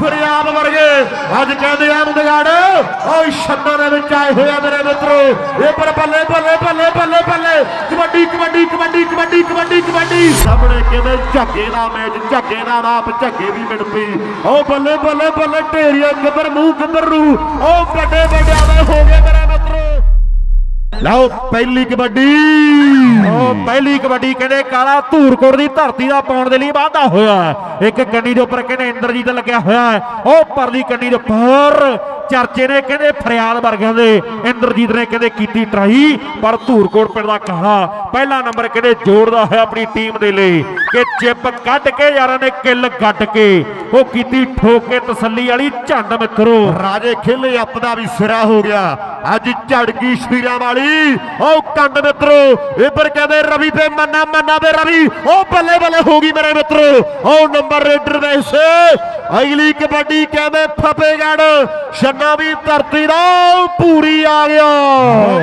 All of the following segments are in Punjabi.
ਫਰਿਆਦ ਵਰਗੇ, ਅੱਜ ਕਹਿੰਦੇ ਆ ਮੁੰਡਗੜ ਓ ਛੰਦਾਂ ਦੇ ਵਿੱਚ ਆਏ ਹੋਏ ਮੇਰੇ ਮਿੱਤਰੋ। ਇਹ ਪਰ ਬੱਲੇ ਬੱਲੇ ਬੱਲੇ ਬੱਲੇ ਬੱਲੇ। ਕਬੱਡੀ ਕਬੱਡੀ ਕਬੱਡੀ ਕਬੱਡੀ ਕਬੱਡੀ ਕਬੱਡੀ। ਸਾਹਮਣੇ ਕਿਵੇਂ ਝੱਗੇ ਦਾ ਮੈਚ, ਝੱਗੇ ਦਾ ਨਾਪ ਝੱਗੇ ਦੀ ਮਿਣਪੀ ਓ ਬੱਲੇ ਬੱਲੇ ਬੱਲੇ, ਢੇਰੀਆਂ ਗੱਬਰ ਮੂੰਹ ਗੱਬਰ ਨੂੰ ਓ ਵੱਡੇ ਵੱਡਿਆਂ ਦੇ ਹੋ ਗਏ ਮੇਰੇ ਲਓ, ਪਹਿਲੀ ਕਬੱਡੀ ਉਹ ਪਹਿਲੀ ਕਬੱਡੀ ਕਹਿੰਦੇ ਕਾਲਾ ਧੂਰਕੋਟ ਦੀ ਧਰਤੀ ਦਾ ਪਾਉਣ ਦੇ ਲਈ ਵਾਧਾ ਹੋਇਆ ਹੈ। ਇੱਕ ਕੰਨੀ ਦੇ ਉੱਪਰ ਕਹਿੰਦੇ ਇੰਦਰਜੀਤ ਲੱਗਿਆ ਹੋਇਆ ਹੈ ਉਹ ਪਰਲੀ ਕੰਨੀ ਦੇ ਉੱਪਰ ਚਰਚੇ ਨੇ ਕਹਿੰਦੇ ਫਰਿਆਦ ਵਰਗਿਆਂ ਦੇ, ਇੰਦਰਜੀਤ ਨੇ ਕਹਿੰਦੇ ਕੀਤੀ ਟਰਾਈ, ਪਰ ਧੂਰਕੋਟ ਪਿੰਡ ਦਾ ਕਾਲਾ ਪਹਿਲਾ ਨੰਬਰ ਕਹਿੰਦੇ ਜੋੜਦਾ ਹੋਇਆ ਆਪਣੀ ਟੀਮ ਦੇ ਲਈ ਕਿ ਚਿੱਪ ਕੱਢ ਕੇ ਯਾਰਾਂ ਨੇ ਕਿੱਲ ਗੱਡ ਕੇ, ਉਹ ਕੀਤੀ ਠੋਕ ਕੇ ਤਸੱਲੀ ਵਾਲੀ ਝੰਡ ਮਿੱਤਰੋ। ਰਾਜੇ ਖੇਲੇ ਅੱਪ ਦਾ ਵੀ ਸਿਰਾ ਹੋ ਗਿਆ। ਅੱਜ ਝੜ ਗਈ ਸ਼ੀਰਾਂ ਵਾਲੀ। ਉਹ ਕੰਡ ਮਿੱਤਰੋ, ਇੱਧਰ ਕਹਿੰਦੇ ਰਵੀ ਤੇ ਮੰਨਾ ਮੰਨਾ ਤੇ ਰਵੀ। ਉਹ ਬੱਲੇ ਬੱਲੇ ਹੋ ਗਈ ਮੇਰੇ ਮਿੱਤਰੋ। ਉਹ ਨੰਬਰ ਰੇਡਰ ਵੈਸੇ ਅਗਲੀ ਕਬੱਡੀ ਕਹਿੰਦੇ ਫਤਿਹਗੜ੍ਹ। ਛੰਨਾ ਵੀ ਧਰਤੀ ਦਾ ਪੂਰੀ ਆ ਗਿਆ।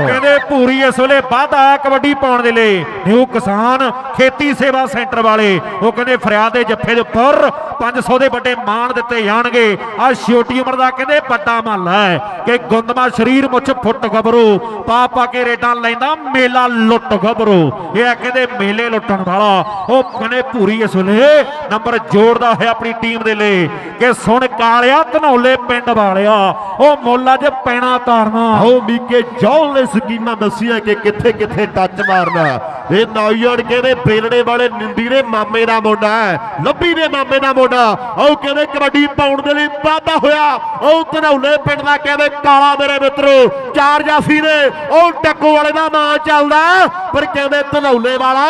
ਕਹਿੰਦੇ ਪੂਰੀ ਇਸ ਵੇਲੇ ਵਾਧਾ ਕਬੱਡੀ ਪਾਉਣ ਦੇ ਲਈ। ਨਿਊ ਕਿਸਾਨ ਖੇਤੀ ਸੇਵਾ ਸੈਂਟਰ ਵਾਲੇ, ਉਹ ਕਹਿੰਦੇ ਫਰਿਆਦ ਦੇ ਜੱਫੇ ਦੇ ਉੱਪਰ 500 ਦੇ ਵੱਡੇ ਮਾਣ ਦਿੱਤੇ ਜਾਣਗੇ। ਆ ਛੋਟੀ ਉਮਰ ਦਾ ਕਹਿੰਦੇ ਵੱਡਾ ਮਹੱਲਾ ਹੈ ਕਿ ਗੁੰਦਮਾ ਸਰੀਰ ਮੁੱਛ ਫੁੱਟ ਗੱਭਰੂ ਪਾ ਪਾ ਕੇ ਰੇਡਾਂ ਲੈਂਦਾ, ਮੇਲਾ ਲੁੱਟ ਗੱਭਰੂ ਇਹ ਆ ਕਹਿੰਦੇ ਮੇਲੇ ਲੁੱਟਣ ਵਾਲਾ, ਉਹ ਕਹਿੰਦੇ ਪੂਰੀ ਇਸ ਵੇਲੇ ਨੰਬਰ ਜੋੜਦਾ ਹੈ ਆਪਣੀ ਟੀਮ ਦੇ ਲਈ। ਕਿ ਸੁਣ ਕਾਲਿਆ, ਧਨੌਲੇ ਪਿੰਡ ਵਾਲਿਆ ਉਹ ਮੁੱਲ ਅੱਜ ਪੈਣਾ ਤਾਰਨਾ। ਆਓ ਮੀਕੇ ਜੌਲ ਨੇ ਸਕੀਮਾਂ ਦੱਸੀਆਂ ਕਿ ਕਿੱਥੇ ਕਿੱਥੇ ਟੱਚ ਮਾਰਨਾ। ਇਹ ਨੌਜਵਾਨ ਕਹਿੰਦੇ ਬੇਲੜੇ ਵਾਲੇ ਨਿੰਦੀ ਦੇ ਮਾਮੇ ਦਾ ਮੁੰਡਾ ਹੈ। ਲੱਭੀ ਦੇ ਮਾਮੇ ਦਾ ਮੁੰਡਾ ਆਓ ਕਹਿੰਦੇ ਕਬੱਡੀ ਪਾਉਣ ਦੇ ਲਈ ਵਾਧਾ ਹੋਇਆ। ਉਹ ਧਨੌਲੇ ਪਿੰਡ ਦਾ ਕਹਿੰਦੇ ਕਾਲਾ ਮੇਰੇ ਮਿੱਤਰੋ ਚਾਰ ਜਾਫੀ ਨੇ। ਉਹ ਟੱਕੋ ਵਾਲੇ ਦਾ ਨਾਂ ਚੱਲਦਾ ਪਰ ਕਹਿੰਦੇ ਧਨੌਲੇ ਵਾਲਾ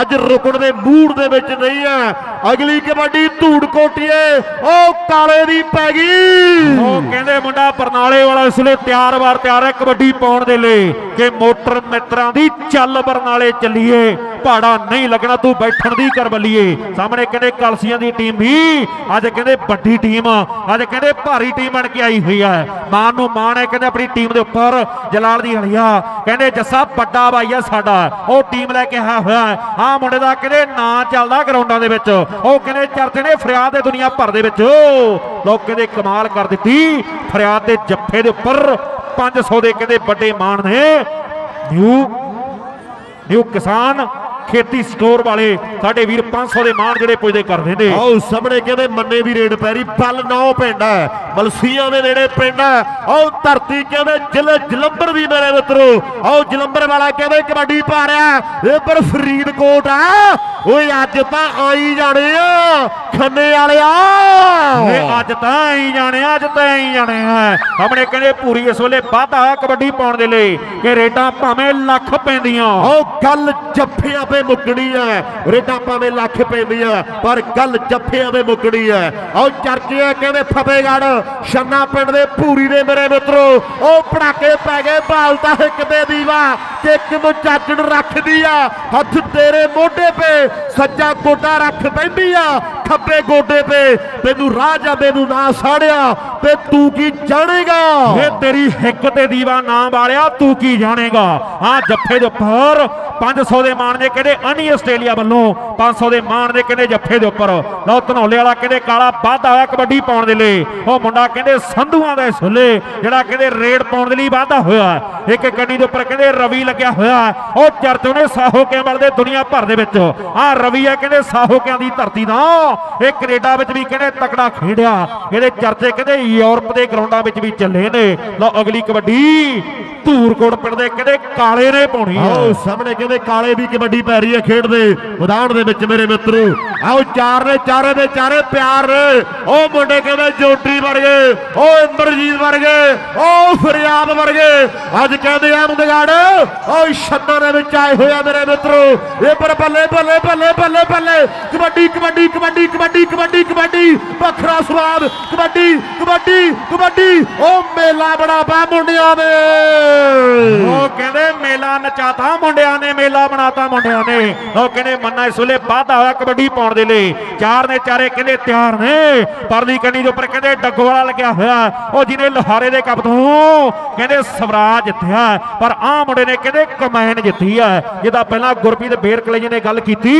ਅੱਜ ਰੁਕਣ ਦੇ ਮੂਡ ਦੇ ਵਿੱਚ ਨਹੀਂ ਹੈ। ਅਗਲੀ ਕਬੱਡੀ ਧੂੜ ਕੋਟੀਏ ਉਹ ਕਾਲੇ ਦੀ ਪੈ ਗਈ। ਉਹ ਕਹਿੰਦੇ ਮੁੰਡਾ ਬਰਨਾਲੇ ਵਾਲਾ ਇਸ ਵੇਲੇ ਤਿਆਰ ਵਾਰ ਤਿਆਰ ਹੈ ਕਬੱਡੀ ਪਾਉਣ ਦੇ ਲਈ ਕਿ ਮੋਟਰ ਮਿੱਤਰਾਂ ਦੀ ਚੱਲ ਬਰਨਾਲੇ ਚੱਲੀਏ ਪਹਾੜਾ ਨਹੀਂ ਲੱਗਣਾ, ਤੂੰ ਬੈਠਣ ਦੀ ਕਰ ਬੱਲੀਏ। ਸਾਹਮਣੇ ਕਹਿੰਦੇ ਕਲਸੀਆਂ ਦੀ ਟੀਮ ਵੀ, ਅੱਜ ਕਹਿੰਦੇ ਵੱਡੀ ਟੀਮ, ਅੱਜ ਕਹਿੰਦੇ ਭਾਰੀ ਟੀਮ ਬਣ ਕੇ ਆਈ ਹੋਈ ਹੈ। ਮਾਨ ਨੂੰ ਮਾਣ ਹੈ, ਕਹਿੰਦੇ ਆਪਣੀ ਟੀਮ ਦੇ ਉੱਪਰ ਜਲਾਲ ਦੀ ਹਲੀਆ। ਕਹਿੰਦੇ ਜੱਸਾ ਵੱਡਾ ਬਾਈ ਆ ਸਾਡਾ, ਉਹ ਟੀਮ ਲੈ ਕੇ ਆਇਆ ਹੋਇਆ ਹੈ। ਆਹ ਮੁੰਡੇ ਦਾ ਕਹਿੰਦੇ ਨਾਂ ਚੱਲਦਾ ਗਰਾਊਂਡਾਂ ਦੇ ਵਿੱਚ। ਉਹ ਕਹਿੰਦੇ ਚਰਚੇ ਨੇ ਫਰਿਆਦ ਦੇ ਦੁਨੀਆ ਭਰ ਦੇ ਵਿੱਚ। ਲੋਕ ਕਹਿੰਦੇ ਕਮਾਲ ਕਰ ਦਿੱਤੀ। ਫਰਿਆਦ ਦੇ ਜੱਫੇ ਦੇ ਉੱਪਰ 500 ਦੇ ਕਹਿੰਦੇ ਵੱਡੇ ਮਾਣ ਨੇ। ਨਿਊ ਨਿਊ ਕਿਸਾਨ ਖੇਤੀ ਸਟੋਰ ਵਾਲੇ ਸਾਡੇ ਵੀਰ 500 ਦੇ ਮਾਣ ਜਿਹੜੇ ਪੁੱਜਦੇ ਕਰਦੇ ਨੇ। ਆਓ ਸਾਹਮਣੇ ਕਹਿੰਦੇ ਮੰਨੇ ਵੀ ਰੇਡ ਪੈਰੀ, ਬਲ ਨੌ ਪਿੰਡ ਹੈ, ਮਲਸੀਆਂ ਦੇ ਨੇੜੇ ਪਿੰਡ ਹੈ। ਆਓ ਧਰਤੀ ਕਹਿੰਦੇ ਜ਼ਿਲ੍ਹੇ ਜਲੰਬਰ ਵੀ ਮੇਰੇ ਮਿੱਤਰੋ, ਆਓ ਜਲੰਬਰ ਵਾਲਾ ਕਹਿੰਦੇ ਕਬੱਡੀ ਪਾ ਰਿਹਾ ਇਹ ਪਰ ਫਰੀਦਕੋਟ ਆ ਓਏ ਅੱਜ ਤਾਂ ਆਈ ਜਾਣੇ ਆ ਖੰਨੇ ਵਾਲਿਆ। ਇਹ ਅੱਜ ਤਾਂ ਹੀ ਜਾਣੇ ਆ, ਅੱਜ ਤਾਂ ਹੀ ਜਾਣੇ ਆ। ਆਪਣੇ ਕਹਿੰਦੇ ਪੂਰੀ ਇਸ ਵੇਲੇ ਵਾਧਾ ਕਬੱਡੀ ਪਾਉਣ ਦੇ ਲਈ। ਕਿ ਰੇਡਾਂ ਭਾਵੇਂ ਲੱਖ ਪੈਂਦੀਆਂ। ਆਓ ਗੱਲ ਜੱਫਿਆਂ 'ਤੇ ਮੁੱਕਣੀ ਹੈ ਰੇਡਾਂ ਭਾਵੇਂ ਲੱਖ ਪੈਂਦੀਆਂ ਪਰ ਗੱਲ ਜੱਫਿਆਂ 'ਤੇ ਮੁੱਕਣੀ ਹੈ ਆਓ ਚਰਚੇ ਕਹਿੰਦੇ ਫਤਿਹਗੜ ਛੰਨਾ ਪਿੰਡ ਦੇ ਭੂਰੀ ਦੇ ਮੇਰੇ ਮਿੱਤਰੋ ਉਹ ਪੜਾਕੇ ਪੈ ਗਏ ਬਾਲਤਾ ਇੱਕ ਤੇ ਦੀਵਾ ਕਿ ਇੱਕ ਨੂੰ ਚਾਚੜ ਰੱਖਦੀ ਆ। ਹੱਥ ਤੇਰੇ ਮੋਢੇ 'ਤੇ ਸੱਜਾ ਗੋਡਾ ਰੱਖ ਬੈਠੀ ਆ ਖੱਬੇ ਗੋਡੇ 'ਤੇ ਤੈਨੂੰ ਰਾਹ ਜਾਂਦੇ ਨੂੰ ਨਾ ਸਾੜਿਆ ਤੇ ਤੂੰ ਕੀ ਜਾਣੇਗਾ? ਇਹ ਤੇਰੀ ਹਿੱਕ ਤੇ ਦੀਵਾ ਨਾਮ ਵਾਲਿਆ ਤੂੰ ਕੀ ਜਾਣੇਗਾ? ਹਾਂ ਜੱਫੇ ਦੇ ਉੱਪਰ 500 ਦੇ ਮਾਣ ਦੇ ਕਹਿੰਦੇ ਅਨੀ ਆਸਟ੍ਰੇਲੀਆ ਵੱਲੋਂ? 500 ਦੇ ਮਾਣ ਦੇ ਕਹਿੰਦੇ ਜੱਫੇ ਦੇ ਉੱਪਰ? ਲਓ, ਧਨੌਲੇ ਵਾਲਾ ਕਹਿੰਦੇ ਕਾਲਾ ਵਾਧਾ ਹੋਇਆ ਕਬੱਡੀ ਪਾਉਣ ਦੇ ਲਈ? ਉਹ ਮੁੰਡਾ ਕਹਿੰਦੇ ਸੰਧੂਆਂ ਦਾ ਸੁੱਲੇ ਜਿਹੜਾ ਕਹਿੰਦੇ ਰੇਡ ਪਾਉਣ ਦੇ ਲਈ ਵਾਧਾ ਹੋਇਆ ਇੱਕ ਕੰਨੀ ਦੇ ਉੱਪਰ ਕਹਿੰਦੇ ਰਵੀ ਲੱਗਿਆ ਹੋਇਆ ਉਹ ਚਰਚੋਂ ਨੇ ਸਾਹੋਕਿਆਂ ਵੱਲ ਦੇ ਦੁਨੀਆ ਭਰ ਦੇ ਵਿੱਚ। ਆਹ ਰਵੀ ਆ ਕਹਿੰਦੇ ਸਾਹੋਕਿਆਂ ਦੀ ਧਰਤੀ ਦਾ। ਇਹ ਕੈਨੇਡਾ ਵਿੱਚ ਵੀ ਕਹਿੰਦੇ ਤਕੜਾ ਖੇਡਿਆ ਇਹਦੇ ਚਰਚੇ ਕਹਿੰਦੇ ਯੂਰਪ ਦੇ ਗਰਾਊਂਡਾਂ ਵਿੱਚ ਵੀ ਚੱਲੇ ਨੇ। ਲਓ, ਅਗਲੀ ਕਬੱਡੀ ਧੂਰਕੋਟ ਪਿੰਡ ਦੇ ਕਹਿੰਦੇ ਕਾਲੇ ਨੇ ਪਾਉਣੀ ਆ। ਆਓ, ਸਾਹਮਣੇ ਕਹਿੰਦੇ ਕਾਲੇ ਵੀ ਕਬੱਡੀ ਪੈ ਰਹੀ ਹੈ ਖੇਡ ਦੇ ਮੈਦਾਨ ਦੇ ਵਿੱਚ, ਮੇਰੇ ਮਿੱਤਰੋ। ਆਓ, ਚਾਰ ਨੇ ਚਾਰੇ ਦੇ ਚਾਰੇ, ਪਿਆਰ ਉਹ ਮੁੰਡੇ ਕਹਿੰਦੇ ਜੋਟੀ ਵਰਗੇ, ਉਹ ਇੰਦਰਜੀਤ ਵਰਗੇ, ਉਹ ਫਰਿਆਦ ਵਰਗੇ। ਅੱਜ ਕਹਿੰਦੇ ਆ ਮੁੰਡਗੜ, ਉਹ ਛੱਤਾਂ ਦੇ ਵਿੱਚ ਆਏ ਹੋਇਆ ਮੇਰੇ ਮਿੱਤਰੋ। ਇਹ ਪਰ ਬੱਲੇ ਬੱਲੇ ਬੱਲੇ ਬੱਲੇ ਬੱਲੇ। ਕਬੱਡੀ ਕਬੱਡੀ ਕਬੱਡੀ। ਕਬੱਡੀ ਕਬੱਡੀ ਕਬੱਡੀ, ਵੱਖਰਾ ਸਵਾਦ ਕਬੱਡੀ ਕਬੱਡੀ ਕਬੱਡੀ, ਉਹ ਮੇਲਾ ਬੜਾ ਪਾ ਮੁੰਡਿਆਂ ਦੇ। ਉਹ ਕਹਿੰਦੇ ਮੇਲਾ ਨਚਾਤਾ ਮੁੰਡਿਆਂ ਨੇ ਮੇਲਾ ਬਣਾਤਾ ਮੁੰਡਿਆਂ ਨੇ। ਉਹ ਕਹਿੰਦੇ, ਮੰਨਾ ਇਸ ਵੇਲੇ ਵਾਧਾ ਹੋਇਆ ਕਬੱਡੀ ਪਾਉਣ ਦੇ ਲਈ। ਚਾਰ ਨੇ ਚਾਰੇ ਕਹਿੰਦੇ ਤਿਆਰ ਨੇ। ਪਰਲੀ ਕੰਨੀ ਦੇ ਉੱਪਰ ਕਹਿੰਦੇ ਡੱਗਵਾਲਾ ਲੱਗਿਆ ਹੋਇਆ ਉਹ ਜਿਹਨੇ ਲੋਹਾਰੇ ਦੇ ਕੱਪ ਤੋਂ ਕਹਿੰਦੇ ਸਵਰਾਜ ਜਿੱਤਿਆ ਪਰ ਆਹ ਮੁੰਡੇ ਨੇ ਕਹਿੰਦੇ ਕਮੈਨ ਜਿੱਤੀ ਹੈ। ਜਿਹਦਾ ਪਹਿਲਾਂ ਗੁਰਪ੍ਰੀਤ ਬੇਰਕਲੇ ਜੀ ਨੇ ਗੱਲ ਕੀਤੀ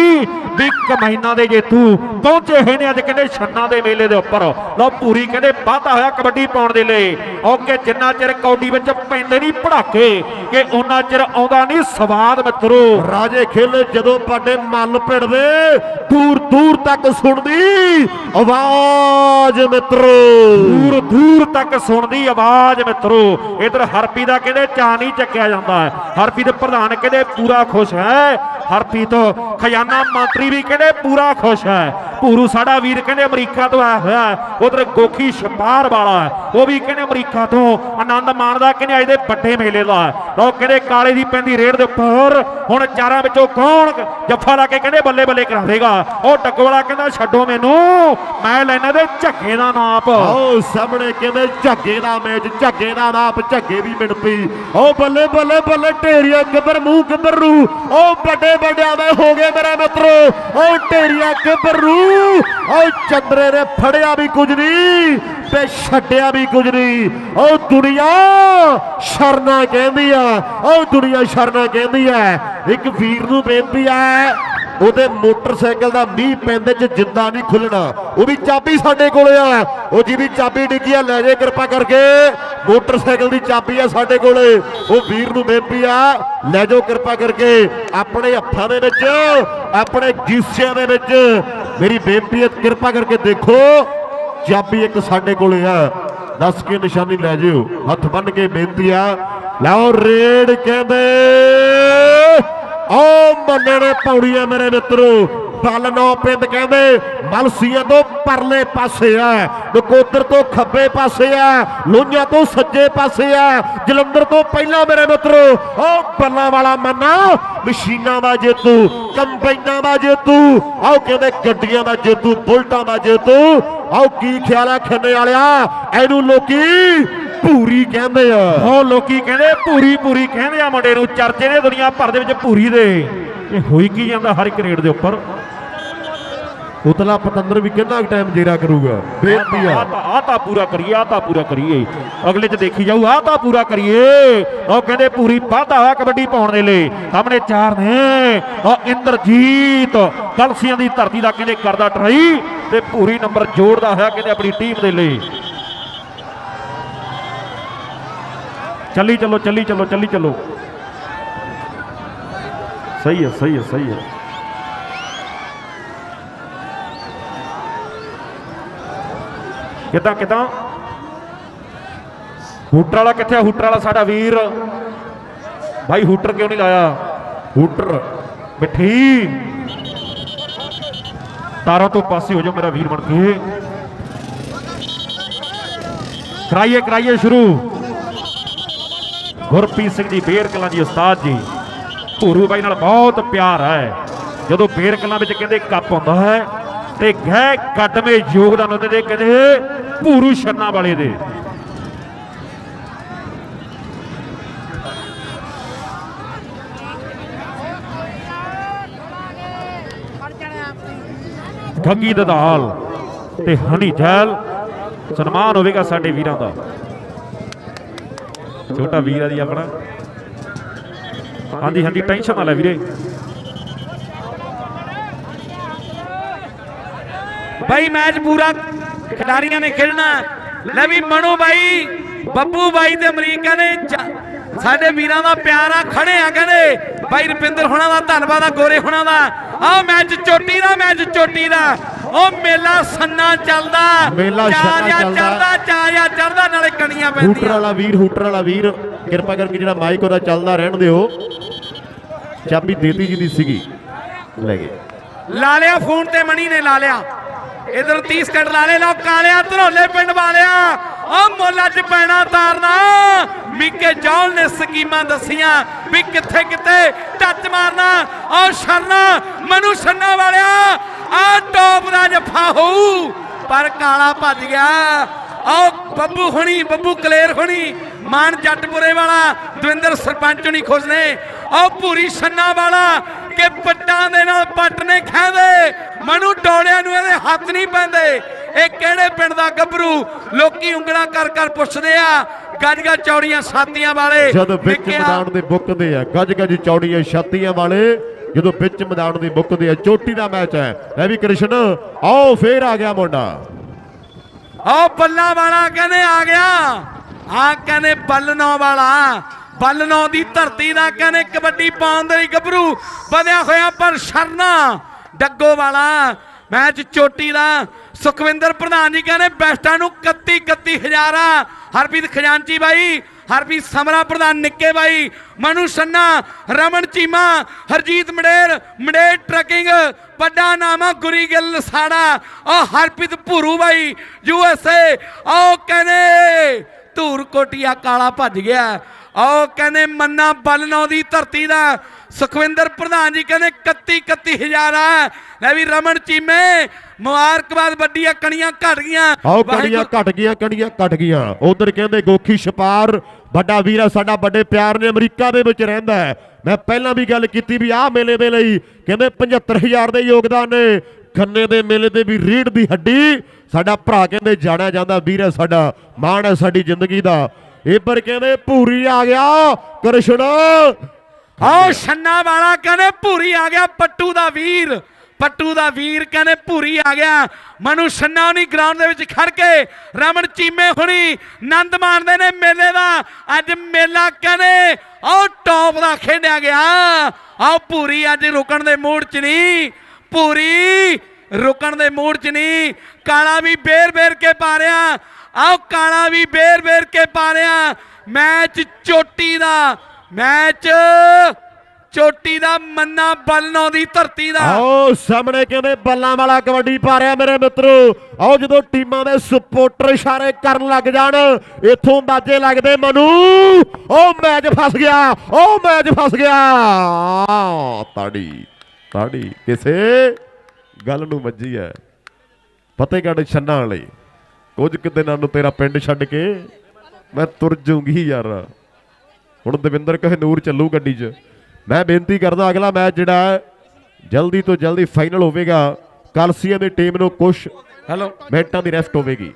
ਵੀ ਕਮੈਨਾਂ ਦੇ ਜੇਤੂ ਕੌਣ ਪਹੁੰਚੇ ਹੋਏ ਨੇ ਅੱਜ ਕਹਿੰਦੇ ਛੰਨਾ ਦੇ ਮੇਲੇ ਦੇ ਉੱਪਰ। ਲਓ ਪੂਰੀ ਕਹਿੰਦੇ ਵਾਧਾ ਹੋਇਆ ਕਬੱਡੀ ਪਾਉਣ ਦੇ ਲਈ। ਓਕੇ ਜਿੰਨਾ ਚਿਰ ਕੌਡੀ ਵਿੱਚ ਪੈਂਦੇ ਨਹੀਂ ਪੜਾਕੇ, ਕਿ ਉਹਨਾਂ ਚਿਰ ਆਉਂਦਾ ਨਹੀਂ ਸਵਾਦ ਮਿੱਤਰੋ। ਰਾਜੇ ਖੇਲੇ ਜਦੋਂ ਪਾਡੇ ਮੱਲ ਭਿੜਦੇ ਦੂਰ ਦੂਰ ਤੱਕ ਸੁਣਦੀ ਆਵਾਜ਼ ਮਿੱਤਰੋ। ਦੂਰ ਦੂਰ ਤੱਕ ਸੁਣਦੀ ਆਵਾਜ਼ ਮਿੱਤਰੋ। ਇਧਰ ਹਰਪੀ ਦਾ ਕਹਿੰਦੇ ਚਾ ਨਹੀਂ ਚੱਕਿਆ ਜਾਂਦਾ ਹੈ। ਹਰਪੀ ਦੇ ਪ੍ਰਧਾਨ ਕਹਿੰਦੇ ਪੂਰਾ ਖੁਸ਼ ਹੈ? ਹਰਪੀ ਤੋਂ ਖਜ਼ਾਨਾ ਮੰਤਰੀ ਵੀ ਕਹਿੰਦੇ ਪੂਰਾ ਖੁਸ਼ ਹੈ? ਪੂਰੂ ਸਾਡਾ ਵੀਰ ਕਹਿੰਦੇ ਅਮਰੀਕਾ ਤੋਂ ਆਇਆ ਹੋਇਆ ਉਧਰ ਗੋਖੀ ਛਪਾਰ ਵਾਲਾ ਹੈ, ਉਹ ਵੀ ਕਹਿੰਦੇ ਅਮਰੀਕਾ ਤੋਂ? ਆਨੰਦ ਮਾਣਦਾ ਕਹਿੰਦੇ ਅੱਜ ਦੇ ਵੱਡੇ ਮੇਲੇ ਦਾ ਲੋ ਕਹਿੰਦੇ ਕਾਲੇ ਦੀ ਪੈਂਦੀ ਰੇਡ ਦੇ ਉੱਪਰ? ਹੁਣ ਚਾਰਾਂ ਵਿੱਚੋਂ ਕੌਣ ਜੱਫਾ ਲਾ ਕੇ ਕਹਿੰਦੇ ਬੱਲੇ ਬੱਲੇ ਕਰਾ ਉਹ ਟੱਗੋ ਕਹਿੰਦਾ, ਛੱਡੋ ਮੈਨੂੰ, ਮੈਂ ਲੈਣਾ ਦੇ ਝੱਗੇ ਦਾ ਨਾਪ। ਆਓ ਸਾਹਮਣੇ ਕਹਿੰਦੇ, ਝੱਗੇ ਦਾ ਮੈਚ ਝੱਗੇ ਦਾ ਨਾਪ, ਝੱਗੇ ਦੀ ਮਿਣਤੀ। ਓ ਬੱਲੇ ਬੱਲੇ ਬੱਲੇ ਢੇਰੀਆਂ ਕਿੱਧਰ ਮੂੰਹ ਕਿੱਧਰ ਰੂ ਉਹ ਵੱਡੇ ਵੱਡਿਆਂ ਦੇ ਹੋ ਗਏ ਮੇਰੇ ਮਿੱਤਰੋ। ਉਹ ਢੇਰੀਆਂ ਕਿੱਧਰ ਰੂ ਉਹ ਚੰਦਰੇ ਨੇ ਫੜਿਆ ਵੀ ਕੁਝ ਨਹੀਂ। ਤੇ ਛੱਡਿਆ ਵੀ ਕੁਝ ਨਹੀਂ। ਓ ਦੁਨੀਆ ਸ਼ਰਨਾ ਕਹਿੰਦੀ ਆ। ਓ ਦੁਨੀਆ ਸ਼ਰਨਾ ਕਹਿੰਦੀ ਆ। ਇੱਕ ਵੀਰ ਨੂੰ ਬੇਨਤੀ ਆ, ਉਹਦੇ ਮੋਟਰਸਾਈਕਲ ਦਾ ਮੀਂਹ ਪੈਂਦੇ ਚ ਜਿੰਦਾ ਨਹੀਂ ਖੁੱਲਣਾ। ਉਹ ਵੀ ਚਾਬੀ ਸਾਡੇ ਕੋਲੇ ਆ। ਉਹ ਜਿਹਦੀ ਚਾਬੀ ਡਿੱਗੀ ਆ, ਲੈ ਜੇ ਕਿਰਪਾ ਕਰਕੇ। ਮੋਟਰਸਾਈਕਲ ਦੀ ਚਾਬੀ ਆ ਸਾਡੇ ਕੋਲੇ। ਉਹ ਵੀਰ ਨੂੰ ਬੇਨਤੀ ਆ, ਲੈ ਜਾਓ ਕਿਰਪਾ ਕਰਕੇ। ਆਪਣੇ ਹੱਥਾਂ ਦੇ ਵਿੱਚ, ਆਪਣੇ ਗੀਸਿਆਂ ਦੇ ਵਿੱਚ। ਮੇਰੀ ਬੇਨਤੀ ਹੈ, ਕਿਰਪਾ ਕਰਕੇ ਦੇਖੋ। ਚਾਬੀ ਇੱਕ ਸਾਡੇ ਕੋਲੇ ਆ। ਦੱਸ ਕੇ ਨਿਸ਼ਾਨੀ ਲੈ ਜਿਓ। ਹੱਥ ਬੰਨ ਕੇ ਬੇਨਤੀ ਆ। ਲਓ ਰੇਡ ਕਹਿੰਦੇ ਓ ਮੰਨੇ ਨੇ ਪੌੜੀਆਂ ਮੇਰੇ ਮਿੱਤਰੋ। ਬਲ ਨੌ ਪਿੰਡ ਕਹਿੰਦੇ, ਮਲਸੀਆਂ ਤੋਂ ਪਰਲੇ ਪਾਸੇ ਆ, ਨਕੋਦਰ ਤੋਂ ਖੱਬੇ ਪਾਸੇ ਆ, ਲੋਹੀਆਂ ਤੋਂ ਸੱਜੇ ਪਾਸੇ ਆ, ਜਲੰਧਰ ਤੋਂ ਪਹਿਲਾਂ ਮੇਰੇ ਮਿੱਤਰੋ, ਓ ਬੱਲਾਂ ਵਾਲਾ ਮੰਨਾ, ਮਸ਼ੀਨਾਂ ਦਾ ਜੇਤੂ, ਕੰਬਾਈਨਾਂ ਦਾ ਜੇਤੂ, ਆਓ ਕਹਿੰਦੇ ਗੱਡੀਆਂ ਦਾ ਜੇਤੂ, ਬੁਲਟਾਂ ਦਾ ਜੇਤੂ, ਆਓ ਕੀ ਖਿਆਲ ਆ ਖੰਨੇ ਵਾਲਿਆ, ਇਹਨੂੰ ਲੋਕੀ ਭੂਰੀ ਕਹਿੰਦੇ ਆ। ਉਹ ਲੋਕੀ ਕਹਿੰਦੇ ਪੂਰੀ ਪੂਰੀ ਕਹਿੰਦੇ ਆ ਮੁੰਡੇ ਨੂੰ, ਚਰਚੇ ਨੇ ਦੁਨੀਆ ਭਰ ਦੇ ਵਿੱਚ ਪੂਰੀ ਦੇ। ਇਹ ਹੋਈ ਕੀ ਜਾਂਦਾ ਹਰ ਇੱਕ ਰੇਡ ਦੇ ਉੱਪਰ? ਉਤਲਾ ਪਤੰਦਰ ਵੀ ਕਿੰਨਾ ਟਾਈਮ ਜੇਰਾ ਕਰੂਗਾ। ਬੇਨਤੀ ਆ। ਤਾਂ ਆ ਤਾਂ ਪੂਰਾ ਕਰੀਏ ਆ ਤਾਂ ਪੂਰਾ ਕਰੀਏ। ਅਗਲੇ ਚ ਦੇਖੀ ਜਾਊ ਆ ਤਾਂ ਪੂਰਾ ਕਰੀਏ। ਉਹ ਕਹਿੰਦੇ ਪੂਰੀ ਵਾਧਾ ਹੋਇਆ ਕਬੱਡੀ ਪਾਉਣ ਦੇ ਲਈ। ਸਾਹਮਣੇ ਚਾਰ ਨੇ। ਉਹ ਇੰਦਰਜੀਤ ਕਲਸੀਆਂ ਦੀ ਧਰਤੀ ਦਾ ਕਹਿੰਦੇ ਕਰਦਾ ਟਰਾਈ ਤੇ ਪੂਰੀ ਨੰਬਰ ਜੋੜਦਾ ਹੋਇਆ ਕਹਿੰਦੇ ਆਪਣੀ ਟੀਮ ਦੇ ਲਈ। ਚੱਲੀ ਚੱਲੋ ਚੱਲੀ ਚੱਲੋ ਚੱਲੀ ਚੱਲੋ। ਸਹੀ ਹੈ ਸਹੀ ਹੈ ਸਹੀ ਹੈ। ਕਿਦਾਂ ਕਿਦਾਂ? ਹੂਟਰ ਵਾਲਾ ਕਿੱਥੇ ਹੂਟਰ ਵਾਲਾ ਸਾਡਾ ਵੀਰ। ਭਾਈ ਹੂਟਰ ਕਿਉਂ ਨਹੀਂ ਲਾਇਆ? ਹੂਟਰ। ਮਿੱਠੀ। ਤਾਰਾਂ ਤੋਂ ਪਾਸੇ ਹੋ ਜਾਓ, ਮੇਰਾ ਵੀਰ ਬਣ ਕੇ। ਕਰਾਈਏ ਕਰਾਈਏ ਸ਼ੁਰੂ। ਗੁਰਪ੍ਰੀਤ ਸਿੰਘ ਜੀ, ਬੇਰ ਕਲਾਂ ਜੀ ਉਸਤਾਦ ਜੀ। ਭੂਰੂ ਬਾਈ ਨਾਲ ਬਹੁਤ ਪਿਆਰ ਹੈ। ਜਦੋਂ ਬੇਰ ਕਲਾਂ ਵਿੱਚ ਕਹਿੰਦੇ ਕੱਪ ਹੁੰਦਾ ਹੈ, ਤੇ ਗਹਿ ਕੱਟਵੇਂ ਯੋਗਦਾਨ ਹੁੰਦੇ ਨੇ ਕਹਿੰਦੇ ਭੂਰੂ ਛੰਨਾ ਵਾਲੇ ਦੇ। ਠੱਗੀ ਦਦਾਲ ਤੇ ਹਨੀ ਜੈਲ, ਸਨਮਾਨ ਹੋਵੇਗਾ ਸਾਡੇ ਵੀਰਾਂ ਦਾ। ਛੋਟਾ ਵੀਰ ਆ ਜੀ ਆਪਣਾ। ਹਾਂਜੀ ਹਾਂਜੀ ਟੈਨਸ਼ਨ ਨਾ ਲੈ ਵੀਰੇ। ਬਾਈ, ਮੈਚ ਪੂਰਾ ਖਿਡਾਰੀਆਂ ਨੇ ਖੇਡਣਾ। ਲੈ ਵੀ ਮਨੂ ਬਾਈ, ਬੱਬੂ ਬਾਈ ਤੇ ਅਮਰੀਕਾ ਨੇ ਸਾਡੇ ਵੀਰਾਂ ਦਾ ਪਿਆਰ ਆ, ਖੜੇ ਆ ਕਹਿੰਦੇ। ਬਾਈ ਰੁਪਿੰਦਰ ਹੋਣਾ ਦਾ, ਧੰਨਵਾਦ ਆ, ਗੋਰੇ ਹੋਣਾ ਦਾ। ਆਹ ਮੈਚ ਚੋਟੀ ਦਾ, ਮੈਚ ਚੋਟੀ ਦਾ। ਉਹ ਮੇਲਾ ਸੰਨਾ ਚੱਲਦਾ। ਮੇਲਾ ਜਾਂ ਚੱਲਦਾ। ਚੜਦਾ ਚਾਰਿਆ ਚੜਦਾ ਨਾਲੇ ਕਣੀਆਂ ਹੂਟਰ ਪੈਂਦੀਆਂ ਵਾਲਾ ਵੀਰ ਹੂਟਰ ਵਾਲਾ ਵੀਰ ਕਿਰਪਾ ਕਰਕੇ ਜਿਹੜਾ ਮਾਈਕ ਉਹਦਾ ਚੱਲਦਾ ਰਹਿਣ ਦਿਓ। ਚਾਬੀ ਦੇਤੀ ਜੀ ਦੀ ਸੀਗੀ। ਲੈ ਗਏ। ਲਾ ਲਿਆ ਫੋਨ ਤੇ ਮਣੀ ਨੇ ਲਾ ਲਿਆ। ਇਧਰ 30 ਕੱਟ ਲਾ ਲੈ ਲੋ ਕਾਲਿਆ ਧਰੋਲੇ ਪਿੰਡ ਵਾਲਿਆ। ਆ ਮੁੱਲ ਅੱਜ ਪੈਣਾ ਤਾਰਨਾ। ਮਿੱਕੇ ਜੌਲ ਨੇ ਸਕੀਮਾਂ ਦਸੀਆਂ ਵੀ ਕਿੱਥੇ ਕਿੱਥੇ ਟੱਚ ਮਾਰਨਾ। ਆ ਸ਼ਰਨਾ ਮਨੂ ਛੰਨਾ ਵਾਲਿਆ ਆ ਟੌਪ ਦਾ ਜਫਾ ਹੋਊ ਪਰ ਕਾਲਾ ਭੱਜ ਗਿਆ। ਆਓ ਬੱਬੂ ਹੁਣੀ ਬੱਬੂ ਕਲੇਰ ਹੁਣੀ ਮਾਨ ਜੱਟਪੁਰੇ ਵਾਲਾ ਦਵਿੰਦਰ ਸਰਪੰਚ ਹੁਣੀ ਖੁਸ਼ ਨੇ। ਆਓ ਭੂਰੀ ਛੰਨਾ ਵਾਲਾ ਕਿ ਪੱਟਾਂ ਦੇ ਨਾਲ ਪੱਟ ਨੇ ਖਾਂਦੇ ਮਨੂ ਡੋਲਿਆਂ ਨੂੰ ਇਹਦੇ ਹੱਥ ਨਹੀਂ ਪੈਂਦੇ। ਇਹ ਕਿਹੜੇ ਪਿੰਡ ਦਾ ਗੱਭਰੂ? ਲੋਕੀ ਉਂਗਲਾਂ ਕਰ ਕਰ ਪੁੱਛਦੇ ਆ। ਗੱਜ ਗੱਜ ਚੌੜੀਆਂ ਸਾਤੀਆਂ ਵਾਲੇ। ਜਦ ਵਿੱਚ ਮੈਦਾਨ ਦੇ ਬੁੱਕਦੇ ਆ ਗੱਜ ਗੱਜ ਚੌੜੀਆਂ ਛਾਤੀਆਂ ਵਾਲੇ। ਜਦੋਂ ਵਿੱਚ ਮੈਦਾਨ ਦੀ ਮੁੱਕਦੀ ਹੈ, ਚੋਟੀ ਦਾ ਮੈਚ ਹੈ। ਇਹ ਵੀ ਕ੍ਰਿਸ਼ਨ, ਆਓ ਫੇਰ ਆ ਗਿਆ ਮੁੰਡਾ। ਓ ਬੱਲਾ ਵਾਲਾ ਕਹਿੰਦੇ ਆ ਗਿਆ। ਆ ਕਹਿੰਦੇ ਬੱਲਨੋ ਵਾਲਾ। ਬੱਲਨੋ ਦੀ ਧਰਤੀ ਦਾ ਕਹਿੰਦੇ ਕਬੱਡੀ ਪਾਉਣ ਦੇ ਲਈ ਗੱਭਰੂ ਵਧਿਆ ਹੋਇਆ ਪਰ ਸ਼ਰਨਾ ਡੱਗੋ ਵਾਲਾ। ਮੈਚ ਚੋਟੀ ਦਾ। ਸੁਖਵਿੰਦਰ ਪ੍ਰਧਾਨ ਜੀ ਕਹਿੰਦੇ ਬੈਸਟਾਂ ਨੂੰ 31 31 ਹਜ਼ਾਰਾਂ। ਹਰਪ੍ਰੀਤ ਖਜ਼ਾਨਚੀ ਬਾਈ ਹਰਪ੍ਰੀਤ ਸਮਰਾ ਪ੍ਰਧਾਨ ਨਿੱਕੇ ਬਾਈ, ਮਨੂ ਸੰਨਾ, ਰਮਨ ਚੀਮਾ, ਹਰਜੀਤ ਮੜੇਰ ਮੜੇਰ ਟਰਕਿੰਗ, ਵੱਡਾ ਨਾਮਾ ਗੁਰੀ ਗਿੱਲ ਸਾੜਾ ਉਹ ਹਰਪ੍ਰੀਤ ਭੂਰੂ ਬਾਈ, ਯੂ ਐਸ ਏ ਉਹ ਕਹਿੰਦੇ ਧੂਰ ਕੋਟੀਆ ਕਾਲਾ ਭੱਜ ਗਿਆ। ਉਹ ਕਹਿੰਦੇ ਮੰਨਾ ਬਲਨੋ ਦੀ ਧਰਤੀ ਦਾ। ਸੁਖਵਿੰਦਰ ਪ੍ਰਧਾਨ ਜੀ ਕਹਿੰਦੇ 31 31 ਹਜ਼ਾਰਾ ਲੈ ਵੀ ਰਮਨ ਚੀਮੇ ਮੁਬਾਰਕਬਾਦ ਵੱਡੀਆਂ ਕਣੀਆਂ ਘਟ ਗਈਆਂ। ਆਓ ਕਣੀਆਂ ਘਟ ਗਈਆਂ ਕਣੀਆਂ ਘਟ ਗਈਆਂ। ਉਧਰ ਕਹਿੰਦੇ ਗੋਖੀ ਛਪਾਰ ਵੱਡਾ ਵੀਰ ਆ ਸਾਡਾ ਵੱਡੇ ਪਿਆਰ ਨੇ ਅਮਰੀਕਾ ਦੇ ਵਿੱਚ ਰਹਿੰਦਾ ਹੈ। ਮੈਂ ਪਹਿਲਾਂ ਵੀ ਗੱਲ ਕੀਤੀ ਵੀ ਆਹ ਮੇਲੇ ਦੇ ਲਈ ਕਹਿੰਦੇ 75000 ਦੇ ਯੋਗਦਾਨ ਨੇ। ਖੰਨੇ ਦੇ ਮੇਲੇ ਤੇ ਵੀ ਰੀੜ ਦੀ ਹੱਡੀ। ਸਾਡਾ ਭਰਾ ਕਹਿੰਦੇ ਜਾਣਿਆ ਜਾਂਦਾ ਵੀਰ ਹੈ ਸਾਡਾ ਮਾਣ ਹੈ ਸਾਡੀ ਜ਼ਿੰਦਗੀ ਦਾ। ਇਹ ਪਰ ਕਹਿੰਦੇ ਭੂਰੀ ਆ ਗਿਆ ਕ੍ਰਿਸ਼ਨ। ਆਓ ਛੰਨਾ ਵਾਲਾ ਕਹਿੰਦੇ ਭੂਰੀ ਆ ਗਿਆ ਪੱਟੂ ਦਾ ਵੀਰ। ਪੱਟੂ ਦਾ ਵੀਰ ਕਹਿੰਦੇ ਭੂਰੀ ਆ ਗਿਆ। ਮਨੂ ਛੰਨਾ ਨਹੀਂ ਗਰਾਊਂਡ ਦੇ ਵਿੱਚ ਖੜ ਕੇ ਰਮਨ ਚੀਮੇ ਹੁਣੀ ਆਨੰਦ ਮਾਣਦੇ ਨੇ ਮੇਲੇ ਦਾ। ਅੱਜ ਮੇਲਾ ਕਹਿੰਦੇ ਆਓ ਟੌਪ ਦਾ ਖੇਡਿਆ ਗਿਆ। ਆਓ ਭੂਰੀ ਅੱਜ ਰੁਕਣ ਦੇ ਮੂਡ 'ਚ ਨਹੀਂ ਭੂਰੀ ਰੁਕਣ ਦੇ ਮੂਡ 'ਚ ਨਹੀਂ ਕਾਲਾ ਵੀ ਬੇਰ ਬੇਰ ਕੇ ਪਾ ਰਿਹਾ। ਆਓ ਕਾਲਾ ਵੀ ਬੇਰ ਬੇਰ ਕੇ ਪਾ ਰਿਹਾ। ਮੈਚ ਚੋਟੀ ਦਾ, ਮੈਚ ਚੋਟੀ ਦਾ ਮੰਨਾ ਬਲਨੋ ਦੀ ਧਰਤੀ ਦਾ। ਆਓ, ਸਾਹਮਣੇ ਕਹਿੰਦੇ ਬੱਲਾਂ ਵਾਲਾ ਕਬੱਡੀ ਪਾ ਰਿਹਾ ਮੇਰੇ ਮਿੱਤਰੋ। ਆਓ, ਜਦੋਂ ਟੀਮਾਂ ਦੇ ਸਪੋਰਟਰ ਇਸ਼ਾਰੇ ਕਰਨ ਲੱਗ ਜਾਣ, ਇੱਥੋਂ ਬਾਜੇ ਲੱਗਦੇ ਮਨੂ। ਉਹ ਮੈਚ ਫਸ ਗਿਆ ਉਹ ਮੈਚ ਫਸ ਗਿਆ। ਤਾੜੀ ਤਾੜੀ, ਕਿਸੇ ਗੱਲ ਨੂੰ ਵੱਜੀ ਹੈ। ਫਤਿਹਗੜ੍ਹ ਛੰਨਾ ਵਾਲੇ। ਕੁਝ ਕੁ ਦਿਨਾਂ ਨੂੰ ਤੇਰਾ ਪਿੰਡ ਛੱਡ ਕੇ ਮੈਂ ਤੁਰ ਜੂੰਗੀ ਯਾਰ। ਹੁਣ ਦਵਿੰਦਰ ਕਹਨੂਰ ਚੱਲੂ ਗੱਡੀ 'ਚ। ਮੈਂ ਬੇਨਤੀ ਕਰਦਾ ਅਗਲਾ ਮੈਚ ਜਿਹੜਾ ਹੈ ਜਲਦੀ ਤੋਂ ਜਲਦੀ ਫਾਈਨਲ ਹੋਵੇਗਾ। ਕਲਸੀਆ ਦੀ ਟੀਮ ਨੂੰ ਕੁਝ ਹੈਲੋ ਮਿੰਟਾਂ ਦੀ ਰੈਸਟ ਹੋਵੇਗੀ।